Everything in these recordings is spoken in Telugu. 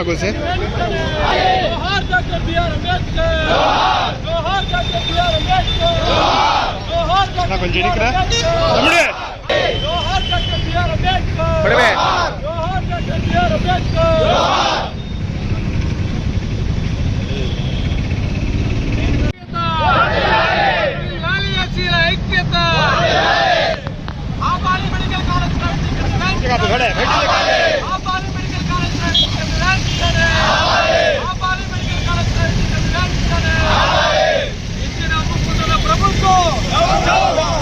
लागू से కొంచెం ఇక్కడ తమ్ముడే పడవే ఐక్యత no, no, no.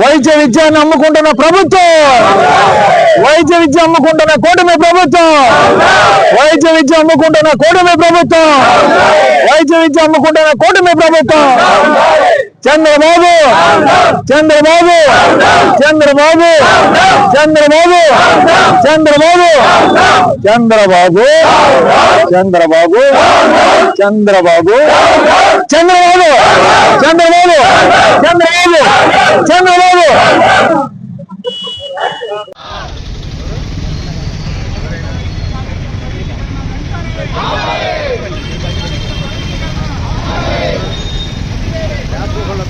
వైద్య విద్యాన్ని అమ్ముకుంటున్న ప్రభుత్వం వైద్య విద్య అమ్ముకుంటున్న కూటమి ప్రభుత్వం వైద్య విద్య అమ్ముకుంటున్న కూటమి ప్రభుత్వం వైద్య విద్య అమ్ముకుంటున్న కూటమి ప్రభుత్వం చంద్రబాబు చంద్రబాబు చంద్రబాబు చంద్రబాబు చంద్రబాబు చంద్రబాబు చంద్రబాబు చంద్రబాబు చంద్రబాబు చంద్రబాబు చంద్రబాబు చంద్రబాబు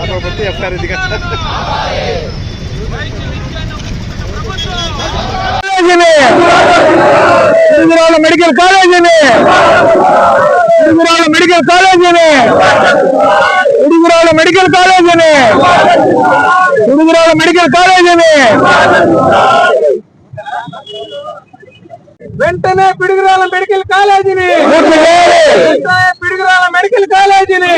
ఆమె మొత్తం చెప్తారు ఇది మెడికల్ కాలేజీని ఉడుగురాల మెడికల్ కాలేజీని ఉడుగురాల మెడికల్ కాలేజీని ఉడుగురాల మెడికల్ కాలేజీని వెంటనే పిడుగురాల మెడికల్ కాలేజీని పిడుగురాల మెడికల్ కాలేజీని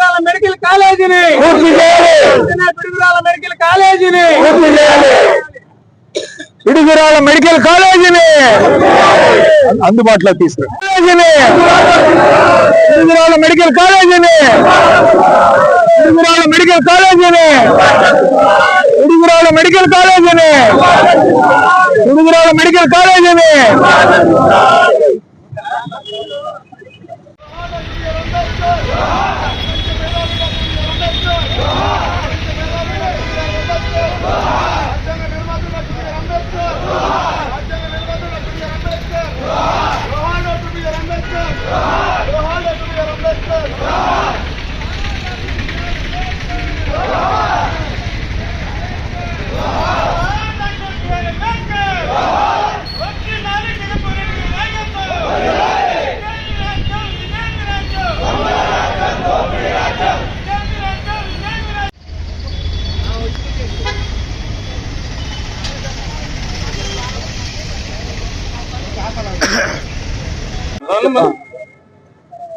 పిడుగురాల మెడికల్ కాలేజీని పూర్తి చేయాలి వెంటనే పిడుగురాల మెడికల్ కాలేజీని పూర్తి చేయాలి పిడుగురాళ్ళ మెడికల్ కాలేజీని అందుబాటులో తీసుకురా కాలేజీని పిడుగురాళ్ళ మెడికల్ కాలేజీని పిడుగురాళ్ళ మెడికల్ కాలేజీని పిడుగురాళ్ళ మెడికల్ కాలేజీని పిడుగురాళ్ళ మెడికల్ కాలేజీని రాజ్యాంగ నిర్మాత డాక్టర్ అంబేద్కర్ రాజ్యాంగ నిర్మాత డాక్టర్ అంబేద్కర్ జోహార్ డాక్టర్ బిఆర్ అంబేద్కర్ జోహార్ డాక్టర్ బిఆర్ అంబేద్కర్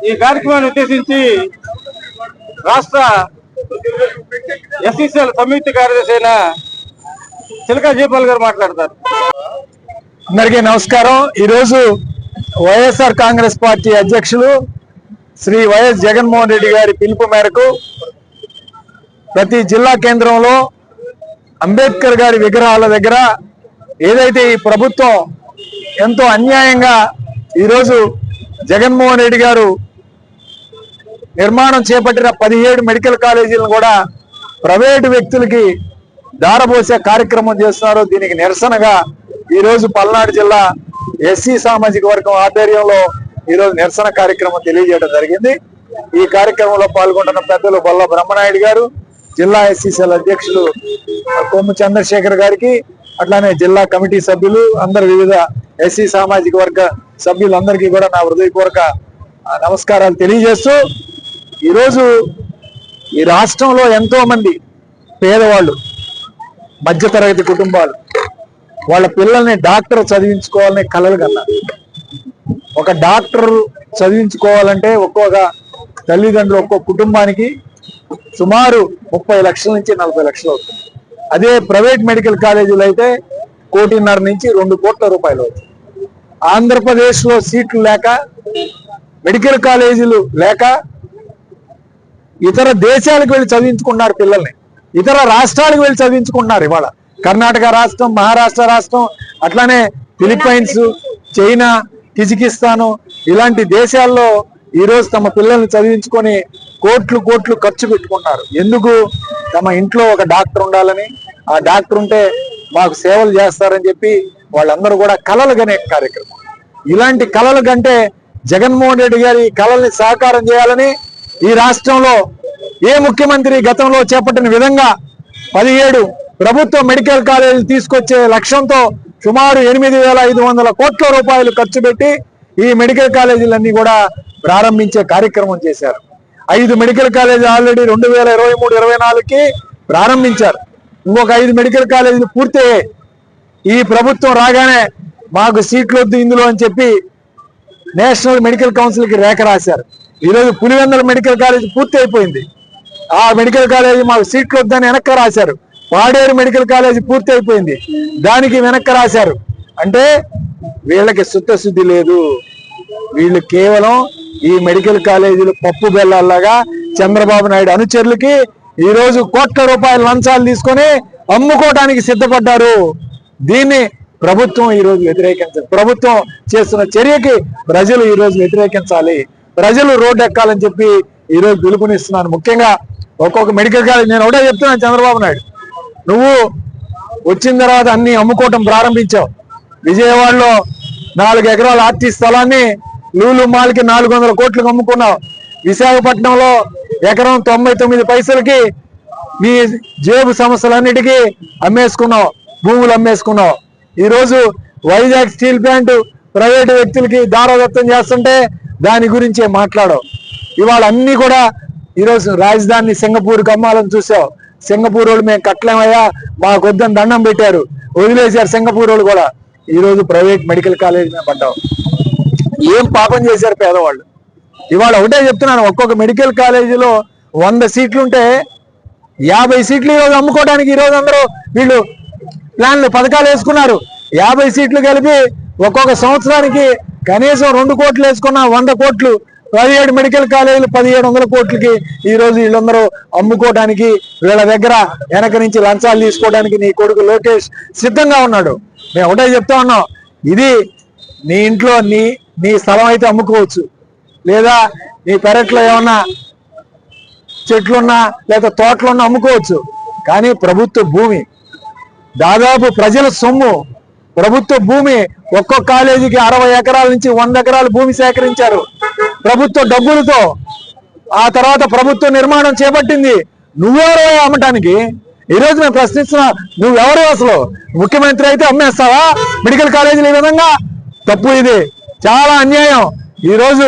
ఈ కార్యక్రమాన్ని ఉద్దేశించి రాష్ట్ర ఎస్ఈసీఎల్ సంయుక్త కార్యదర్శి అయిన చిలకా జయపాల్ గారు మాట్లాడతారు. అందరికీ నమస్కారం. ఈరోజు వైఎస్ఆర్ కాంగ్రెస్ పార్టీ అధ్యక్షులు శ్రీ వైఎస్ జగన్మోహన్ రెడ్డి గారి పిలుపు మేరకు ప్రతి జిల్లా కేంద్రంలో అంబేద్కర్ గారి విగ్రహాల దగ్గర ఏదైతే ఈ ప్రభుత్వం ఎంతో అన్యాయంగా ఈరోజు జగన్మోహన్ రెడ్డి గారు నిర్మాణం చేపట్టిన పదిహేడు మెడికల్ కాలేజీలను కూడా ప్రైవేటు వ్యక్తులకి దారబోసే కార్యక్రమం చేస్తున్నారు. దీనికి నిరసనగా ఈ రోజు పల్నాడు జిల్లా ఎస్సీ సామాజిక వర్గం ఆధ్వర్యంలో ఈ రోజు నిరసన కార్యక్రమం తెలియజేయడం జరిగింది. ఈ కార్యక్రమంలో పాల్గొంటున్న పెద్దలు బొల్ల బ్రహ్మనాయుడు గారు జిల్లా ఎస్సీసీల అధ్యక్షులు కొమ్ము చంద్రశేఖర్ గారికి అట్లానే జిల్లా కమిటీ సభ్యులు అందరు వివిధ ఎస్సీ సామాజిక వర్గ సభ్యులందరికీ కూడా నా హృదయపూర్వక ఆ, నమస్కారాలు తెలియజేస్తూ ఈరోజు ఈ రాష్ట్రంలో ఎంతోమంది పేదవాళ్ళు మధ్యతరగతి కుటుంబాలు వాళ్ళ పిల్లల్ని డాక్టర్ చదివించుకోవాలనే కలలు కన్నారు ఒక డాక్టర్ చదివించుకోవాలంటే ఒక్కొక్క తల్లిదండ్రులు ఒక్కో కుటుంబానికి సుమారు ముప్పై లక్షల నుంచి నలభై లక్షలు అవుతుంది. అదే ప్రైవేట్ మెడికల్ కాలేజీలు అయితే కోటిన్నర నుంచి రెండు కోట్ల రూపాయలు అవుతుంది. ఆంధ్రప్రదేశ్లో సీట్లు లేక మెడికల్ కాలేజీలు లేక ఇతర దేశాలకు వెళ్ళి చదివించుకున్నారు పిల్లల్ని. ఇతర రాష్ట్రాలకు వెళ్ళి చదివించుకున్నారు ఇవాళ. కర్ణాటక రాష్ట్రం మహారాష్ట్ర రాష్ట్రం అట్లానే ఫిలిప్పైన్స్ చైనా కిజికిస్తాను ఇలాంటి దేశాల్లో ఈరోజు తమ పిల్లల్ని చదివించుకొని కోట్లు కోట్లు ఖర్చు పెట్టుకుంటారు ఎందుకు? తమ ఇంట్లో ఒక డాక్టర్ ఉండాలని. ఆ డాక్టర్ ఉంటే మాకు సేవలు చేస్తారని చెప్పి వాళ్ళందరూ కూడా కలలు కనే కార్యక్రమం. ఇలాంటి కళల కంటే జగన్మోహన్ రెడ్డి గారి కళల్ని సాకారం చేయాలని ఈ రాష్ట్రంలో ఏ ముఖ్యమంత్రి గతంలో చేపట్టిన విధంగా పదిహేడు ప్రభుత్వ మెడికల్ కాలేజీలు తీసుకొచ్చే లక్ష్యంతో సుమారు ఎనిమిది వేల ఐదు వందల కోట్ల రూపాయలు ఖర్చు పెట్టి ఈ మెడికల్ కాలేజీలన్నీ కూడా ప్రారంభించే కార్యక్రమం చేశారు. ఐదు మెడికల్ కాలేజీ ఆల్రెడీ రెండు వేల ఇరవై మూడు ఇరవై నాలుగుకి ప్రారంభించారు. ఇంకొక ఐదు మెడికల్ కాలేజీలు పూర్తయ్యాయి ఈ ప్రభుత్వం రాగానే మాకు సీట్లు వద్దు ఇందులో అని చెప్పి నేషనల్ మెడికల్ కౌన్సిల్కి రేఖ రాశారు. ఈరోజు పులివెందల మెడికల్ కాలేజ్ పూర్తి అయిపోయింది. ఆ మెడికల్ కాలేజ్ మాకు సీట్లు వద్దని వెనక్కి రాశారు. పాడేరు మెడికల్ కాలేజ్ పూర్తి అయిపోయింది. దానికి వెనక్కి రాశారు. అంటే వీళ్ళకి శుద్ధశుద్ధి లేదు. వీళ్ళు కేవలం ఈ మెడికల్ కాలేజీలు పప్పు బెల్లాల్లాగా చంద్రబాబు నాయుడు అనుచరులకి ఈ రోజు కోట్ల రూపాయల లంచాలు తీసుకొని అమ్ముకోవడానికి సిద్ధపడ్డారు. దీన్ని ప్రభుత్వం ఈ రోజు వ్యతిరేకించాలి. ప్రభుత్వం చేస్తున్న చర్యకి ప్రజలు ఈ రోజు వ్యతిరేకించాలి. ప్రజలు రోడ్డు ఎక్కాలని చెప్పి ఈరోజు పిలుపునిస్తున్నాను. ముఖ్యంగా ఒక్కొక్క మెడికల్ కాలేజ్ నేను ఒకటే చెప్తున్నాను చంద్రబాబు నాయుడు. నువ్వు వచ్చిన తర్వాత అన్ని అమ్ముకోవటం ప్రారంభించావు. విజయవాడలో నాలుగు ఎకరాల ఆర్టీ స్థలాన్ని లూలు మాల్కి నాలుగు వందల కోట్లకు అమ్ముకున్నావు. విశాఖపట్నంలో ఎకరం తొంభై తొమ్మిది పైసలకి మీ జేబు సమస్యలన్నిటికీ అమ్మేసుకున్నావు. భూములు అమ్మేసుకున్నావు. ఈరోజు వైజాగ్ స్టీల్ ప్లాంట్ ప్రైవేటు వ్యక్తులకి దారదత్తం చేస్తుంటే దాని గురించే మాట్లాడవు. ఇవాళ అన్ని కూడా ఈరోజు రాజధాని సింగపూర్కి అమ్మాలని చూసావు. సింగపూర్ వాళ్ళు మేము కట్టలేమయ్యా మాకు వద్దని దండం పెట్టారు. వదిలేశారు సింగపూర్ వాళ్ళు కూడా. ఈ రోజు ప్రైవేట్ మెడికల్ కాలేజ్ మేము పడ్డావు ఏం పాపం చేశారు పేదవాళ్ళు? ఇవాళ ఒకటే చెప్తున్నాను ఒక్కొక్క మెడికల్ కాలేజీలో వంద సీట్లుంటే యాభై సీట్లు ఈరోజు అమ్ముకోవడానికి ఈరోజు అందరూ వీళ్ళు ప్లాన్లు పథకాలు వేసుకున్నారు. యాభై సీట్లు కలిపి ఒక్కొక్క సంవత్సరానికి కనీసం రెండు కోట్లు వేసుకున్న వంద కోట్లు. పదిహేడు మెడికల్ కాలేజీలు పదిహేడు వందల కోట్లకి ఈ రోజు వీళ్ళందరూ అమ్ముకోవడానికి వీళ్ళ దగ్గర వెనక నుంచి లంచాలు తీసుకోవడానికి నీ కొడుకు లోకేష్ సిద్ధంగా ఉన్నాడు. మేము ఒకటే చెప్తా ఉన్నాం. ఇది నీ ఇంట్లో నీ నీ స్థలం అయితే అమ్ముకోవచ్చు. లేదా నీ పెరట్లో ఏమన్నా చెట్లున్నా లేదా తోటలున్నా అమ్ముకోవచ్చు. కానీ ప్రభుత్వ భూమి దాదాపు ప్రజల సొమ్ము ప్రభుత్వ భూమి ఒక్కో కాలేజీకి అరవై ఎకరాల నుంచి వంద ఎకరాల భూమి సేకరించారు. ప్రభుత్వ డబ్బులతో ఆ తర్వాత ప్రభుత్వ నిర్మాణం చేపట్టింది. నువ్వెవరో అమ్మటానికి? ఈ రోజు మేము ప్రశ్నిస్తున్నా నువ్వెవరు అసలు? ముఖ్యమంత్రి అయితే అమ్మేస్తావా? మెడికల్ కాలేజీలు ఈ విధంగా? తప్పు ఇది. చాలా అన్యాయం. ఈ రోజు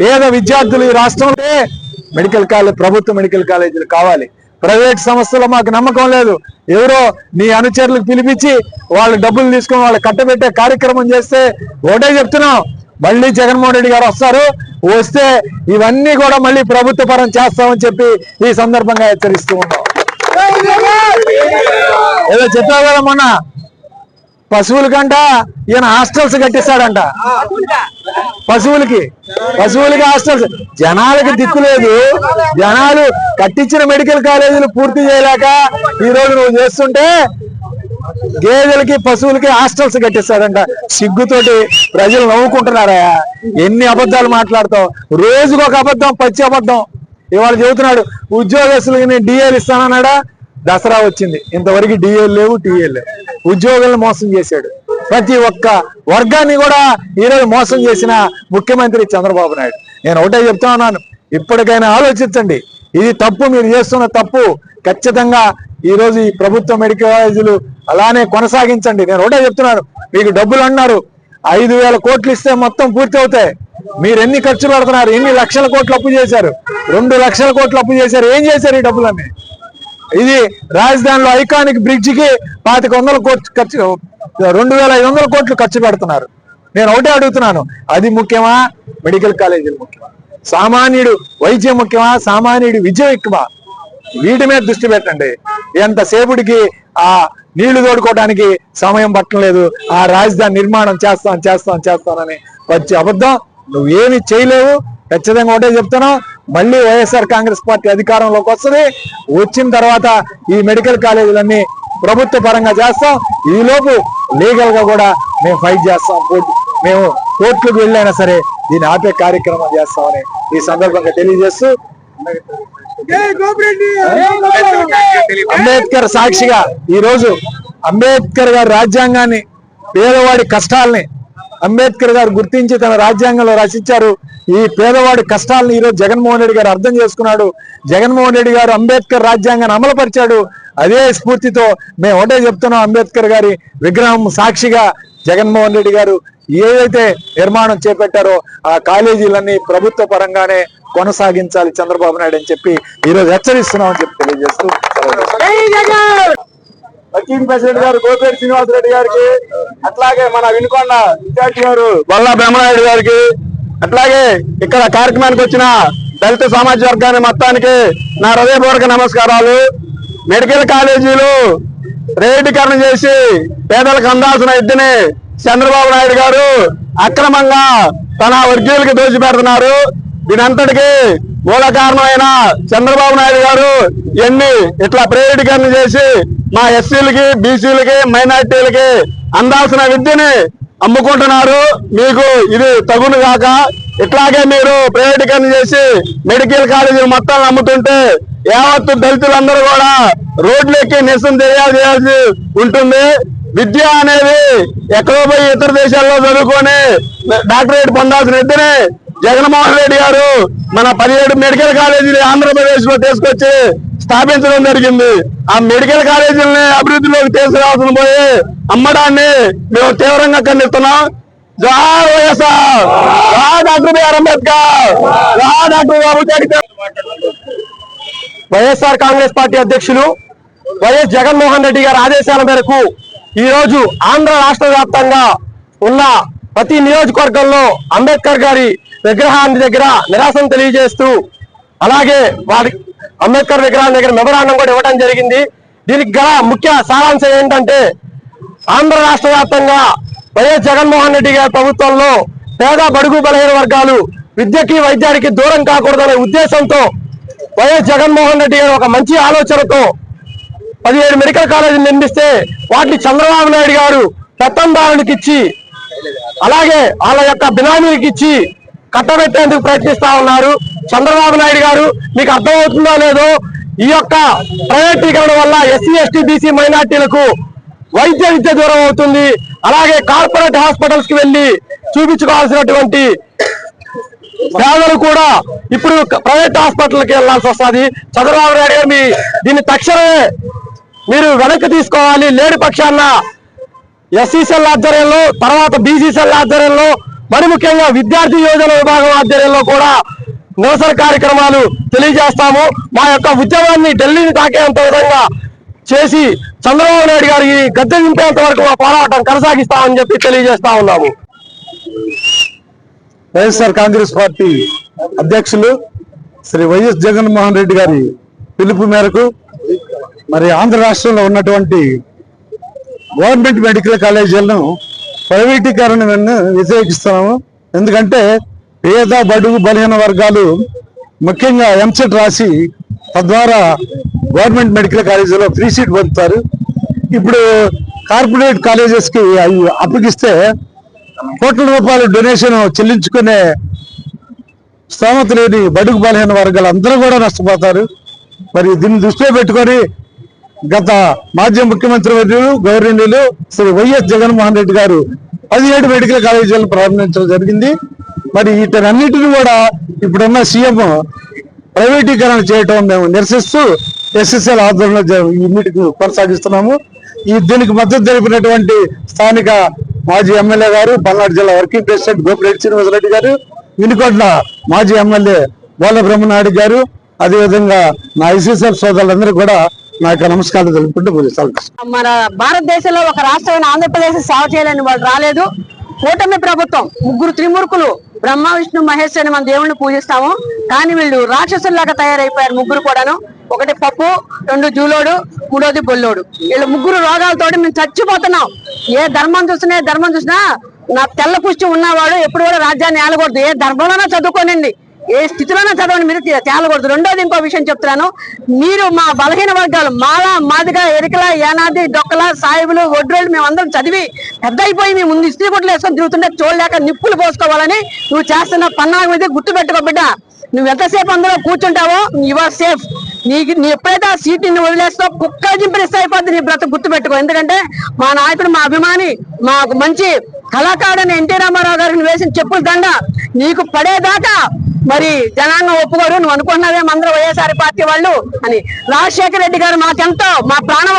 పేద విద్యార్థులు ఈ రాష్ట్రంలో మెడికల్ కాలేజ్ ప్రభుత్వ మెడికల్ కాలేజీలు కావాలి. ప్రైవేట్ సంస్థలు మాకు నమ్మకం లేదు. ఎవరో నీ అనుచరులకు పిలిపించి వాళ్ళు డబ్బులు తీసుకొని వాళ్ళు కట్టబెట్టే కార్యక్రమం చేస్తే ఒకటే చెప్తున్నాం. మళ్ళీ జగన్మోహన్ రెడ్డి గారు వస్తారు. వస్తే ఇవన్నీ కూడా మళ్ళీ ప్రభుత్వ పరం చేస్తామని చెప్పి ఈ సందర్భంగా హెచ్చరిస్తూ ఉన్నాం. ఏదో చెప్పావు కదా మొన్న? పశువులకంట ఈయన హాస్టల్స్ కట్టిస్తాడంట. పశువులకి పశువులకి హాస్టల్స్. జనాలకి దిక్కు లేదు. జనాలు కట్టించిన మెడికల్ కాలేజీలు పూర్తి చేయలేక ఈ రోజు నువ్వు చేస్తుంటే గేదెలకి పశువులకి హాస్టల్స్ కట్టిస్తాడంట. సిగ్గుతోటి ప్రజలు నవ్వుకుంటున్నారా? ఎన్ని అబద్ధాలు మాట్లాడతావు? రోజుకు ఒక అబద్ధం పచ్చి అబద్ధం. ఇవాళ చెబుతున్నాడు ఉద్యోగస్తులకి నేను డిఏలు ఇస్తానన్నాడా? దసరా వచ్చింది. ఇంతవరకు డిఏలు లేవు టీఏలు లేవు. ఉద్యోగులను మోసం చేశాడు. ప్రతి ఒక్క వర్గాన్ని కూడా ఈరోజు మోసం చేసిన ముఖ్యమంత్రి చంద్రబాబు నాయుడు. నేను ఒకటే చెప్తా ఉన్నాను. ఇప్పటికైనా ఆలోచించండి. ఇది తప్పు మీరు చేస్తున్న తప్పు. ఖచ్చితంగా ఈ రోజు ఈ ప్రభుత్వ మెడికల్ కాలేజీలు అలానే కొనసాగించండి. నేను ఒకటే చెప్తున్నాను. మీకు డబ్బులు అన్నారు. ఐదు వేల కోట్లు ఇస్తే మొత్తం పూర్తి అవుతాయి. మీరు ఎన్ని ఖర్చు పెడుతున్నారు? ఎన్ని లక్షల కోట్లు అప్పు చేశారు? రెండు లక్షల కోట్లు అప్పు చేశారు. ఏం చేశారు ఈ డబ్బులన్నీ? ఇది రాజధానిలో ఐకానిక్ బ్రిడ్జ్కి పాతిక వందల కోట్లు ఖర్చు రెండు వేల ఐదు వందల కోట్లు ఖర్చు పెడుతున్నారు. నేను ఒకటే అడుగుతున్నాను. అది ముఖ్యమా? మెడికల్ కాలేజీలు ముఖ్యమా? సామాన్యుడు వైద్యం ముఖ్యమా? సామాన్యుడి విద్య ముఖ్యమా వీటి మీద దృష్టి పెట్టండి. ఎంతసేపుడికి ఆ నీళ్ళు తోడుకోవడానికి సమయం పట్టలేదు. ఆ రాజధాని నిర్మాణం చేస్తాం చేస్తాం చేస్తానని వచ్చి అబద్ధం. నువ్వేమి చేయలేవు. ఖచ్చితంగా ఒకటే చెప్తాను మళ్ళీ వైఎస్ఆర్ కాంగ్రెస్ పార్టీ అధికారంలోకి వస్తుంది. వచ్చిన తర్వాత ఈ మెడికల్ కాలేజీలన్నీ ప్రభుత్వ పరంగా చేస్తాం. ఈ లోపు లీగల్గా కూడా మేము ఫైట్ చేస్తాం. మేము కోర్టులకు వెళ్ళైనా సరే దీన్ని ఆపే కార్యక్రమం చేస్తామని ఈ సందర్భంగా తెలియజేస్తూ అంబేద్కర్ సాక్షిగా ఈ రోజు అంబేద్కర్ గారి రాజ్యాంగాన్ని పేదవాడి కష్టాల్ని అంబేద్కర్ గారు గుర్తించి తన రాజ్యాంగంలో రచించారు. ఈ పేదవాడి కష్టాలను ఈరోజు జగన్మోహన్ రెడ్డి గారు అర్థం చేసుకున్నాడు. జగన్మోహన్ రెడ్డి గారు అంబేద్కర్ రాజ్యాంగాన్ని అమలుపరిచాడు. అదే స్ఫూర్తితో మేము ఒకటే చెప్తున్నాం అంబేద్కర్ గారి విగ్రహం సాక్షిగా జగన్మోహన్ రెడ్డి గారు ఏదైతే నిర్మాణం చేపట్టారో ఆ కాలేజీలన్నీ ప్రభుత్వ పరంగానే కొనసాగించాలి చంద్రబాబు నాయుడు అని చెప్పి ఈ రోజు హెచ్చరిస్తున్నామని చెప్పి తెలియజేస్తూ వర్కింగ్ ప్రెసిడెంట్ గారు గోపేటి శ్రీనివాసరెడ్డి గారికి అట్లాగే మన వినుకొండ విద్యార్థి గారు బొల్లా బ్రహ్మనాయుడు గారికి అట్లాగే ఇక్కడ కార్యక్రమానికి వచ్చిన దళిత సామాజిక వర్గాన్ని మొత్తానికి నా హృదయపూర్వక నమస్కారాలు. మెడికల్ కాలేజీలు రేడికరణ చేసి పేదలకు అందాల్సిన విద్యని చంద్రబాబు నాయుడు గారు అక్రమంగా తన వర్గీయులకి దోచిపెడుతున్నారు. దీనంతటికీ మూల కారణమైన చంద్రబాబు నాయుడు గారు ఎన్ని ఇట్లా ప్రైవేటీకరణ చేసి మా ఎస్సీలకి బీసీలకి మైనార్టీలకి అందాల్సిన విద్యని అమ్ముకుంటున్నారు. మీకు ఇది తగును కాక ఇట్లాగే మీరు ప్రైవేటీకరణ చేసి మెడికల్ కాలేజీలు మొత్తం అమ్ముతుంటే యావత్తు దళితులందరూ కూడా రోడ్లెక్కి నిరసన చేయాల్సి ఉంటుంది. విద్య అనేది ఎక్కడో పోయి ఇతర దేశాల్లో చదువుకొని డాక్టరేట్ పొందాల్సిన విద్యని జగన్మోహన్ రెడ్డి గారు మన పదిహేడు మెడికల్ కాలేజీలు ఆంధ్రప్రదేశ్లో తీసుకొచ్చి స్థాపించడం జరిగింది. ఆ మెడికల్ కాలేజీలని అభివృద్ధిలోకి తీసుకురావాల్సిన పోయి అమ్మడాన్ని మేము తీవ్రంగా ఖండిస్తున్నాం. జోహార్ వైఎస్ఆర్! Doctor BR Ambedkar! రా డాక్టర్ బాబు వైఎస్ఆర్ కాంగ్రెస్ పార్టీ అధ్యక్షులు వైఎస్ జగన్మోహన్ రెడ్డి గారి ఆదేశాల మేరకు ఈ రోజు ఆంధ్ర రాష్ట్ర వ్యాప్తంగా ఉన్న ప్రతి నియోజకవర్గంలో అంబేద్కర్ గారి విగ్రహాన్ని దగ్గర నిరాశను తెలియజేస్తూ అలాగే వారి అంబేద్కర్ విగ్రహం దగ్గర మెమరాండం కూడా ఇవ్వడం జరిగింది. దీనికి గల ముఖ్య సారాంశం ఏంటంటే ఆంధ్ర రాష్ట్ర వ్యాప్తంగా వైఎస్ జగన్మోహన్ రెడ్డి గారి ప్రభుత్వంలో పేద బడుగు బలహీన వర్గాలు విద్యకి వైద్యానికి దూరం కాకూడదనే ఉద్దేశంతో వైఎస్ జగన్మోహన్ రెడ్డి గారు ఒక మంచి ఆలోచనతో పదిహేడు మెడికల్ కాలేజీలు నిర్మిస్తే వాటిని చంద్రబాబు నాయుడు గారు పెత్తందారునికి ఇచ్చి అలాగే వాళ్ళ యొక్క బినామీలకు ఇచ్చి కట్టబెట్టేందుకు ప్రయత్నిస్తా ఉన్నారు. చంద్రబాబు నాయుడు గారు మీకు అర్థమవుతుందో లేదో ఈ యొక్క ప్రైవేటీకరణ వల్ల ఎస్సీ ఎస్టీ బీసీ మైనార్టీలకు వైద్య విద్య దూరం అవుతుంది. అలాగే కార్పొరేట్ హాస్పిటల్స్కి వెళ్ళి చూపించుకోవాల్సినటువంటి పేదలు కూడా ఇప్పుడు ప్రైవేట్ హాస్పిటల్కి వెళ్ళాల్సి వస్తుంది. చంద్రబాబు నాయుడు గారు మీ దీన్ని తక్షణమే మీరు వెనక్కి తీసుకోవాలి. లేని పక్షాన ఎస్సీసీఎల్ ఆధ్వర్యంలో తర్వాత బీసీసీఎల్ ఆధ్వర్యంలో మరి ముఖ్యంగా విద్యార్థి యోజన విభాగం ఆధ్వర్యంలో కూడా నిరసన కార్యక్రమాలు తెలియజేస్తాము. మా యొక్క ఉద్యమాన్ని ఢిల్లీని తాకేంత విధంగా చేసి చంద్రబాబు నాయుడు గారికి గద్దె దింపేంత వరకు మా పోరాటం కొనసాగిస్తామని చెప్పి తెలియజేస్తా ఉన్నాము. వైఎస్ఆర్ కాంగ్రెస్ పార్టీ అధ్యక్షులు శ్రీ వైఎస్ జగన్మోహన్ రెడ్డి గారి పిలుపు మేరకు మరి ఆంధ్ర రాష్ట్రంలో ఉన్నటువంటి గవర్నమెంట్ మెడికల్ కాలేజీలను ప్రైవేటీకరణను వ్యతిరేకిస్తున్నాము. ఎందుకంటే పేద బడుగు బలహీన వర్గాలు ముఖ్యంగా ఎంసెట్ రాసి తద్వారా గవర్నమెంట్ మెడికల్ కాలేజీలో ఫ్రీ సీట్ పొందుతారు. ఇప్పుడు కార్పొరేట్ కాలేజెస్కి అవి అప్పగిస్తే కోట్ల రూపాయలు డొనేషన్ చెల్లించుకునే స్తోమత లేని బడుగు బలహీన వర్గాలు అందరూ కూడా నష్టపోతారు. మరి దీన్ని దృష్టిలో పెట్టుకొని గత మాజీ ముఖ్యమంత్రి వర్యులు గౌరవనీయులు శ్రీ వైఎస్ జగన్మోహన్ రెడ్డి గారు పదిహేడు మెడికల్ కాలేజీలను ప్రారంభించడం జరిగింది. మరి వీటన్నిటిని కూడా ఇప్పుడున్న సీఎం ప్రైవేటీకరణ చేయటం మేము నిరసిస్తూ ఎస్ఎస్ఎల్ ఆధ్వర్యంలో ఈ మీటింగ్ కొనసాగిస్తున్నాము. ఈ దీనికి మద్దతు తెలిపినటువంటి స్థానిక మాజీ ఎమ్మెల్యే గారు పల్నాడు జిల్లా వర్కింగ్ ప్రెసిడెంట్ గోపిరెడ్డి శ్రీనివాసరెడ్డి గారు వినుకొండ మాజీ ఎమ్మెల్యే బోల బ్రహ్మనాయుడు గారు అదేవిధంగా నా ఐసీసీఎల్ సోదరులందరూ కూడా నా యొక్క నమస్కారాలు తెలుపుకుంటూ ముగిస్తాను మన భారతదేశంలో ఒక రాష్ట్రమైన ఆంధ్రప్రదేశ్ సేవ చేయాలని వాళ్ళు రాలేదు. కూటమి ప్రభుత్వం ముగ్గురు త్రిమూర్ఖులు బ్రహ్మ విష్ణు మహేష్ అని మన దేవుణ్ణి పూజిస్తాము. కానీ వీళ్ళు రాక్షసుల్లాగా తయారైపోయారు ముగ్గురు కూడాను. ఒకటి పప్పు రెండు జూలోడు మూడోది బొల్లోడు. వీళ్ళు ముగ్గురు రోగాలతోటి మేము చచ్చిపోతున్నాం. ఏ ధర్మం చూసినా ఏ ధర్మం చూసినా నా తెల్ల పుష్టి ఉన్నవాడు ఎప్పుడు కూడా రాజ్యాన్ని ఏలకూడదు. ఏ ధర్మంలోనో చదువుకోనండి. ఏ స్థితిలోనే చదవండి మీరు తేలకూడదు. రెండోది ఇంకో విషయం చెప్తున్నాను. మీరు మా బలహీన వర్గాలు మాల మాదిగా ఎరికల ఏనాది డొక్కల సాయిబులు ఒడ్రోళ్ళు మేమందరం చదివి పెద్ద అయిపోయి మీ ముందు ఇస్త్రీ గుడ్లు వేసుకొని తిరుగుతుంటే చూడలేక నిప్పులు పోసుకోవాలని నువ్వు చేస్తున్న పన్నాగం ఇది గుర్తు పెట్టుకో బిడ్డ. నువ్వు ఎంతసేపు అందులో కూర్చుంటావో యువర్ సేఫ్ నీకు నీ ఎప్పుడైతే ఆ సీట్ నిన్ను వదిలేస్తావు కుక్క జింపరిస్తే అయిపోద్ది నీ బ్రత గుర్తు పెట్టుకో. ఎందుకంటే మా నాయకుడు మా అభిమాని మాకు మంచి కళాకారుడని ఎన్టీ రామారావు గారిని వేసిన చెప్పుల దండ నీకు పడేదాకా మరి జనాంగం ఒప్పుకోరు నువ్వు అనుకున్నదే మంద్ర వైఎస్ఆర్ పార్టీ వాళ్ళు అని. రాజశేఖర రెడ్డి గారు మాకెంతో మా ప్రాణం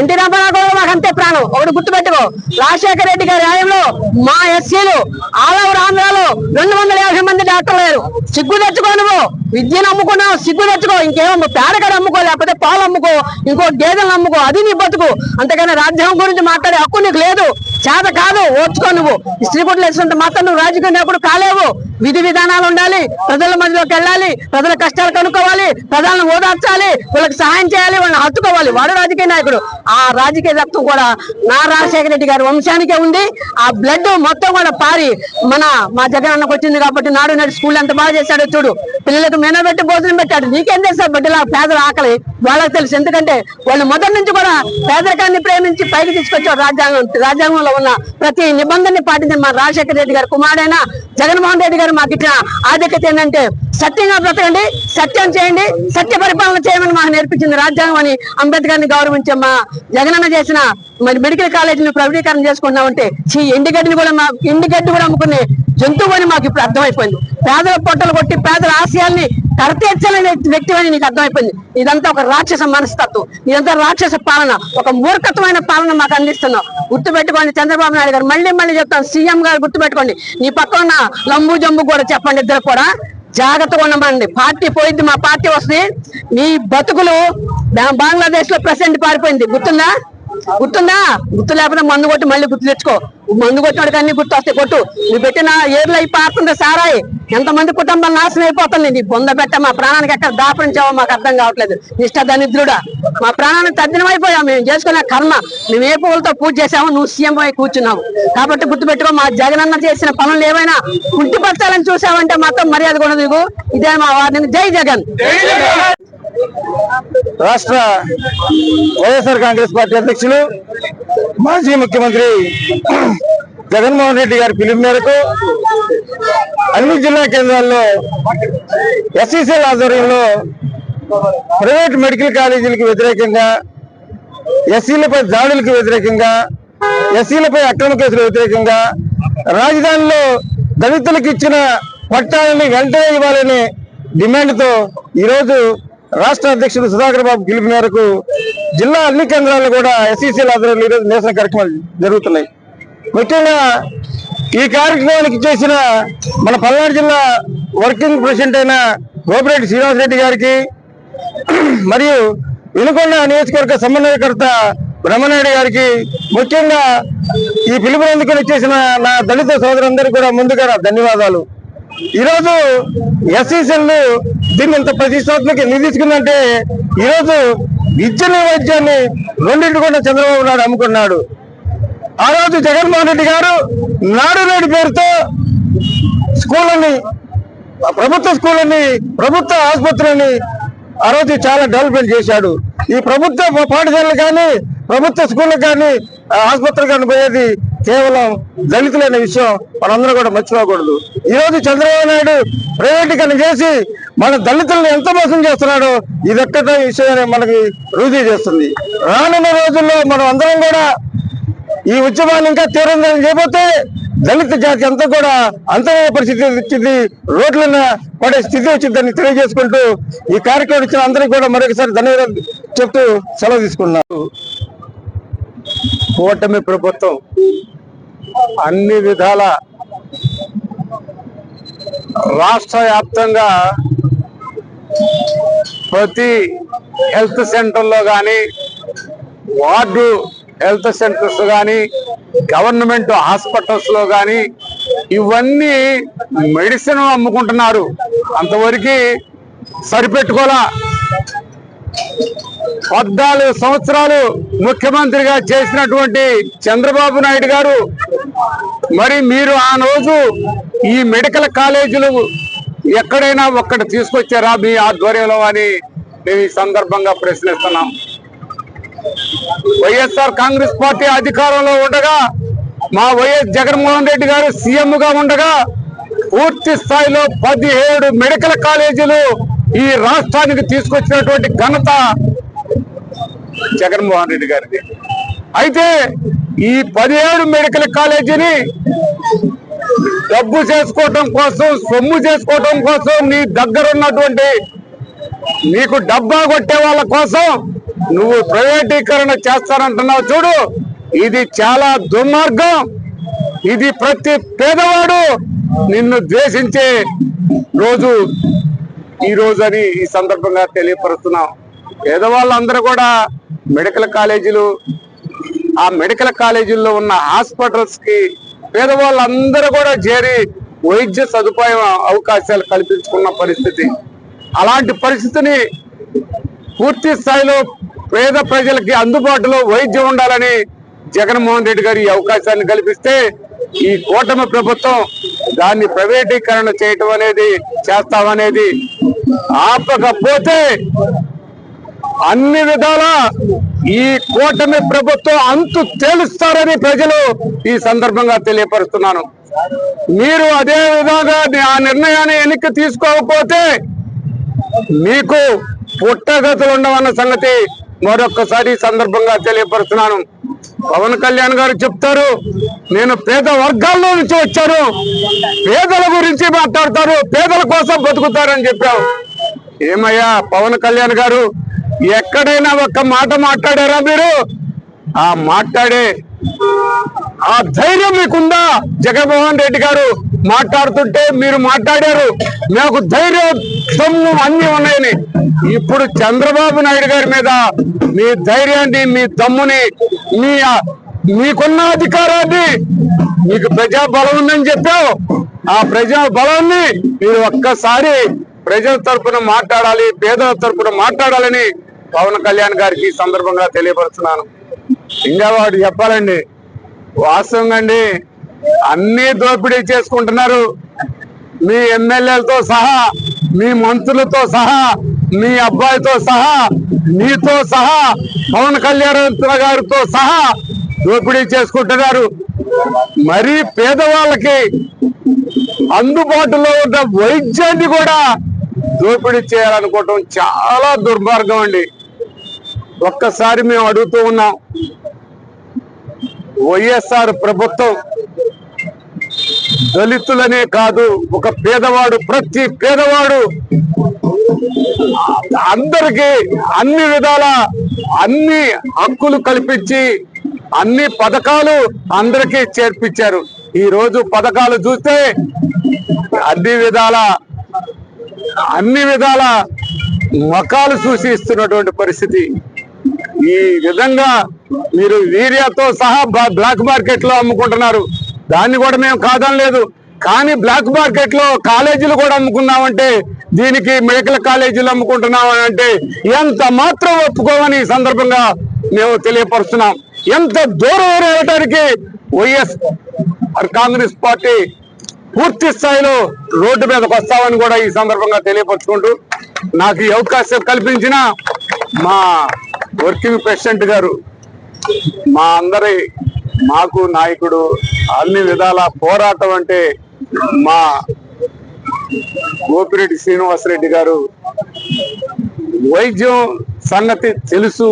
ఎన్టీ రామారావు గారు మాకు అంతే ప్రాణం. ఒకటి గుర్తుపెట్టుకో. రాజశేఖర రెడ్డి గారి న్యాయంలో మా ఎస్సీలు ఆల్ ఓవర్ ఆంధ్రాలో రెండు వందల యాభై మంది డాక్టర్లు లేరు. సిగ్గు తెచ్చుకో నువ్వు. విద్యను అమ్ముకున్నా సిగ్గు తెచ్చుకో ఇంకేమో పేడకడ అమ్ముకో లేకపోతే పాలు అమ్ముకో ఇంకో గేదెలు అమ్ముకో అది నీ బతుకు. అంతేగాని రాజ్యాంగం గురించి మాట్లాడే హక్కు నీకు లేదు. చేత కాదు ఓర్చుకో నువ్వు. స్త్రీ గుడ్లు వేసినంత మాత్రం నువ్వు రాజకీయ నాయకుడు కాలేవు. విధి విధానాలు ఉండాలి ప్రజల మధ్యలోకి వెళ్ళాలి ప్రజల కష్టాలు కనుక్కోవాలి ప్రజలను ఓదార్చాలి వాళ్ళకి సహాయం చేయాలి వాళ్ళని హత్తుకోవాలి. వాడు రాజకీయ నాయకుడు. ఆ రాజకీయ రక్తం కూడా నా రాజశేఖర రెడ్డి గారి వంశానికే ఉంది. ఆ బ్లడ్ మొత్తం కూడా పారి మన మా జగన్ అన్నకు వచ్చింది కాబట్టి నాడు నాడు స్కూల్ ఎంత బాగా చేశాడో చూడు. పిల్లలకు మెనూ పెట్టి భోజనం పెట్టాడు. నీకేం చేస్తాడు బిడ్డల? పేదల ఆకలి. వాళ్ళకి తెలుసు. ఎందుకంటే వాళ్ళు మొదటి నుంచి కూడా పేదరికాన్ని ప్రేమించి పైకి తీసుకొచ్చాడు రాజ్యాంగం. రాజ్యాంగంలో ఉన్న ప్రతి నిబంధనని పాటించిన మా రాజశేఖర రెడ్డి గారు కుమారుడైన జగన్మోహన్ రెడ్డి గారు మాకు ఇచ్చిన ఆధిక్యత ఏంటంటే సత్యంగా బ్రతకండి సత్యం చేయండి సత్య పరిపాలన చేయమని మాకు నేర్పించింది రాజ్యాంగం అని అంబేద్కర్ని గౌరవించే మా జగనన్న చేసిన మరి మెడికల్ కాలేజీని ప్రైవేటీకరణ చేసుకున్నామంటే చీ ఎండిగడ్డిని కూడా మా ఎండిగడ్డి కూడా అమ్ముకునే జంతువు అని మాకు ఇప్పుడు అర్థమైపోయింది. పేదల పొట్టలు కొట్టి పేదల ఆశయాల్ని కరతీర్చలేని వ్యక్తి అని నీకు అర్థమైపోయింది. ఇదంతా ఒక రాక్షస మనస్తత్వం. ఇదంతా రాక్షస పాలన. ఒక మూర్ఖత్వమైన పాలన మాకు అందిస్తున్నావు. గుర్తుపెట్టుకోండి చంద్రబాబు నాయుడు గారు. మళ్ళీ మళ్ళీ చెప్తాను. సీఎం గారు గుర్తుపెట్టుకోండి. నీ పక్కన ఉన్న లంబు జంబు కూడా చెప్పండి ఇద్దరు కూడా. జాగ్రత్తగా ఉండమండి. పార్టీ పోయింది మా పార్టీ వస్తుంది. నీ బతుకులు బంగ్లాదేశ్లో ప్రెసిడెంట్ పారిపోయింది. గుర్తుందా? గుర్తుందా? గుర్తు లేకపోతే మందు కొట్టి మళ్ళీ గుర్తు తెచ్చుకో. మందు కొట్టినోడికి అన్ని గుర్తు వస్తాయి కొట్టు. నువ్వు పెట్టిన ఏర్లు అయి పారుతుంది సారాయి. ఎంతమంది కుటుంబాలు నాశనం అయిపోతుంది నీ బొంద పెట్ట మా ప్రాణానికి ఎక్కడ దాపరించావో మాకు అర్థం కావట్లేదు. నిష్ట దరిద్రుడా మా ప్రాణానికి తద్దినం అయిపోయాం. మేము చేసుకునే కర్మ. మేము ఏ పువ్వులతో పూజ చేసామో నువ్వు సీఎం అయి కూర్చున్నావు. కాబట్టి గుర్తుపెట్టుకో మా జగనన్న చేసిన పనులు ఏమైనా కుంటిపరచాలని చూసావంటే మాత్రం మర్యాద కూడా దిగు ఇదే మా వారిని జై జగన్. రాష్ట్ర వైఎస్ఆర్ కాంగ్రెస్ పార్టీ అధ్యక్షులు మాజీ ముఖ్యమంత్రి జగన్మోహన్ రెడ్డి గారి పిలుపు మేరకు అన్ని జిల్లా కేంద్రాల్లో ఎస్ఈసీల ఆధ్వర్యంలో ప్రైవేట్ మెడికల్ కాలేజీలకు వ్యతిరేకంగా ఎస్సీలపై దాడులకు వ్యతిరేకంగా ఎస్సీలపై అక్రమ కేసులకు వ్యతిరేకంగా రాజధానిలో దళితులకు ఇచ్చిన పట్టాలని వెంటనే ఇవ్వాలనే డిమాండ్తో ఈరోజు రాష్ట్ర అధ్యక్షుడు సుధాకర్ బాబు పిలుపు మేరకు జిల్లా అన్ని కేంద్రాల్లో కూడా ఎస్సీసీల ఆధ్వర్యంలో ఈరోజు నిరసన కార్యక్రమాలు జరుగుతున్నాయి. ముఖ్యంగా ఈ కార్యక్రమానికి చేసిన మన పల్నాడు జిల్లా వర్కింగ్ ప్రెసిడెంట్ అయిన గోపిరెడ్డి శ్రీనివాసరెడ్డి గారికి మరియు వినుకొండ నియోజకవర్గ సమన్వయకర్త బ్రహ్మనాయుడు గారికి ముఖ్యంగా ఈ పిలుపు అందుకుని చేసిన నా దళిత సోదరులందరికీ కూడా ముందుగా ధన్యవాదాలు. ఈరోజు ఎస్ఈసీలు దీన్ని ఇంత ప్రతిష్టాత్మక నిధించుకుందంటే ఈరోజు విద్యను వైద్యాన్ని రెండింటి కూడా చంద్రబాబు నాయుడు అమ్ముకున్నాడు. ఆ రోజు జగన్మోహన్ రెడ్డి గారు నాడు నేడు పేరుతో స్కూళ్ళని ప్రభుత్వ స్కూళ్ళని ప్రభుత్వ ఆసుపత్రులని ఆ రోజు చాలా డెవలప్మెంట్ చేశాడు. ఈ ప్రభుత్వ పాఠశాలలు కానీ ప్రభుత్వ స్కూళ్ళకు కానీ ఆసుపత్రులు కానీ పోయేది కేవలం దళితులైన విషయం మనందరం కూడా మర్చిపోకూడదు. ఈ రోజు చంద్రబాబు నాయుడు ప్రైవేటీకరణ చేసి మన దళితులను ఎంత మోసం చేస్తున్నాడో ఇది ఒక్కటే విషయాన్ని మనకి రుజువు చేస్తుంది. రానున్న రోజుల్లో మనం అందరం కూడా ఈ ఉద్యమాన్ని ఇంకా తీవ్రంగా చేయబోతే దళిత జాతి అంతా కూడా అంతమైన పరిస్థితి వచ్చింది రోడ్లన్న పడే స్థితి వచ్చిందని తెలియజేసుకుంటూ ఈ కార్యక్రమం ఇచ్చిన అందరికీ కూడా మరొకసారి ధన్యవాదాలు చెప్తూ సెలవు తీసుకున్నారు కూటమి ప్రభుత్వం అన్ని విధాల రాష్ట్ర వ్యాప్తంగా ప్రతి హెల్త్ సెంటర్లో కానీ వార్డు హెల్త్ సెంటర్స్ కానీ గవర్నమెంట్ హాస్పిటల్స్లో కానీ ఇవన్నీ మెడిసిన్ అమ్ముకుంటున్నారు. అంతవరకు సరిపెట్టుకోలే. పద్నాలుగు సంవత్సరాలు ముఖ్యమంత్రిగా చేసినటువంటి చంద్రబాబు నాయుడు గారు మరి మీరు ఆ రోజు ఈ మెడికల్ కాలేజీలు ఎక్కడైనా ఒక్కటి తీసుకొచ్చారా మీ ఆధ్వర్యంలో అని మేము ఈ సందర్భంగా ప్రశ్నిస్తున్నాం. వైఎస్ఆర్ కాంగ్రెస్ పార్టీ అధికారంలో ఉండగా మా వైఎస్ జగన్మోహన్ రెడ్డి గారు సీఎంగా ఉండగా పూర్తి స్థాయిలో పదిహేడు మెడికల్ కాలేజీలు ఈ రాష్ట్రానికి తీసుకొచ్చినటువంటి ఘనత జగన్మోహన్ రెడ్డి గారిది. అయితే ఈ పదిహేడు మెడికల్ కాలేజీని డబ్బు చేసుకోవటం కోసం సొమ్ము చేసుకోవటం కోసం నీ దగ్గర ఉన్నటువంటి నీకు డబ్బా కొట్టే వాళ్ళ కోసం నువ్వు ప్రైవేటీకరణ చేస్తానంటున్నావు చూడు. ఇది చాలా దుర్మార్గం. ఇది ప్రతి పేదవాడు నిన్ను ద్వేషించే రోజు ఈ రోజు అని ఈ సందర్భంగా తెలియపరుస్తున్నాం. పేదవాళ్ళందరూ కూడా మెడికల్ కాలేజీలు ఆ మెడికల్ కాలేజీల్లో ఉన్న హాస్పిటల్స్కి పేదవాళ్ళందరూ కూడా చేరి వైద్య సదుపాయం అవకాశాలు కల్పించుకున్న పరిస్థితి. అలాంటి పరిస్థితిని పూర్తి స్థాయిలో పేద ప్రజలకి అందుబాటులో వైద్యం ఉండాలని జగన్మోహన్ రెడ్డి గారు ఈ అవకాశాన్ని కల్పిస్తే ఈ కూటమి ప్రభుత్వం దాన్ని ప్రైవేటీకరణ చేయటం అనేది చేస్తామనేది ఆపకపోతే అన్ని విధాల ఈ కూటమి ప్రభుత్వం అంతు తేలుస్తారని ప్రజలు ఈ సందర్భంగా తెలియపరుస్తున్నాను. మీరు అదే విధంగా ఆ నిర్ణయాన్ని వెనక్కి తీసుకోకపోతే మీకు పుట్టగతులు ఉండవన్న సంగతి మరొక్కసారి సందర్భంగా తెలియపరుస్తున్నాను. పవన్ కళ్యాణ్ గారు చెప్తారు నేను పేద వర్గాల్లో నుంచి వచ్చాను. పేదల గురించి మాట్లాడతారు పేదల కోసం బతుకుతారని చెప్పావు. ఏమయ్యా పవన్ కళ్యాణ్ గారు ఎక్కడైనా ఒక్క మాట మాట్లాడారా మీరు? ఆ మాట్లాడే ఆ ధైర్యం మీకుందా? జగన్మోహన్ రెడ్డి గారు మాట్లాడుతుంటే మీరు మాట్లాడారు. నాకు ధైర్యం దమ్ము అన్ని ఉన్నాయని. ఇప్పుడు చంద్రబాబు నాయుడు గారి మీద మీ ధైర్యాన్ని మీ దమ్ముని మీ మీకున్న అధికారాన్ని మీకు ప్రజా బలం ఉందని చెప్పావు. ఆ ప్రజా బలాన్ని మీరు ఒక్కసారి ప్రజల తరపున మాట్లాడాలి పేదల తరపున మాట్లాడాలని పవన్ కళ్యాణ్ గారికి ఈ సందర్భంగా తెలియపరుస్తున్నాను ఇంకా వాడు చెప్పాలండి వాస్తవంగా అండి అన్ని దోపిడీ చేసుకుంటున్నారు. మీ ఎమ్మెల్యేలతో సహా మీ మంత్రులతో సహా మీ అబ్బాయితో సహా నీతో సహా పవన్ కళ్యాణ్ గారితో సహా దోపిడీ చేసుకుంటున్నారు. మరీ పేదవాళ్ళకి అందుబాటులో ఉన్న వైద్యాన్ని కూడా దోపిడీ చేయాలనుకోవటం చాలా దుర్మార్గం అండి. ఒక్కసారి మేము అడుగుతూ ఉన్నాం. వైఎస్ఆర్ ప్రభుత్వం దళితులనే కాదు ఒక పేదవాడు ప్రతి పేదవాడు అందరికీ అన్ని విధాల అన్ని హక్కులు కల్పించి అన్ని పథకాలు అందరికీ చేర్పించారు. ఈ రోజు పథకాలు చూస్తే అన్ని విధాల అన్ని విధాల మకాలు చూసి ఇస్తున్నటువంటి పరిస్థితి. ఈ విధంగా మీరు వీరియాతో సహా బ్లాక్ మార్కెట్లో అమ్ముకుంటున్నారు. దాన్ని కూడా మేము కాదనలేదు. కానీ బ్లాక్ మార్కెట్లో కాలేజీలు కూడా అమ్ముకున్నామంటే దీనికి మెడికల్ కాలేజీలు అమ్ముకుంటున్నాం అని అంటే ఎంత మాత్రం ఒప్పుకోమని ఈ సందర్భంగా మేము తెలియపరుస్తున్నాం. ఎంత దూరం వెళ్ళటానికి వైఎస్ కాంగ్రెస్ పార్టీ పూర్తి స్థాయిలో రోడ్డు మీదకి వస్తామని కూడా ఈ సందర్భంగా తెలియపరుచుకుంటూ నాకు ఈ అవకాశం కల్పించిన మా వర్కింగ్ ప్రెసిడెంట్ గారు మా అందరి మాకు నాయకుడు అన్ని విధాల పోరాటం అంటే మా గోపిరెడ్డి శ్రీనివాసరెడ్డి గారు వైద్యం సంగతి తెలుసు.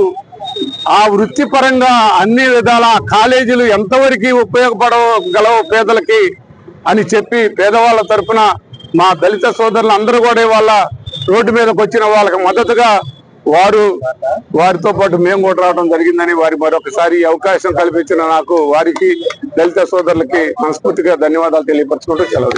ఆ వృత్తిపరంగా అన్ని విధాల కాలేజీలు ఎంతవరకు ఉపయోగపడగలవు పేదలకి అని చెప్పి పేదవాళ్ళ తరపున మా దళిత సోదరులు అందరూ కూడా వాళ్ళ రోడ్డు మీదకి వచ్చిన వాళ్ళకి మద్దతుగా వారు వారితో పాటు మేము కూడా రావడం జరిగిందని వారి మరొకసారి అవకాశం కల్పించిన నాకు వారికి దళిత సోదరులకి మనస్ఫూర్తిగా ధన్యవాదాలు తెలియపరచుకుంటూ సెలవు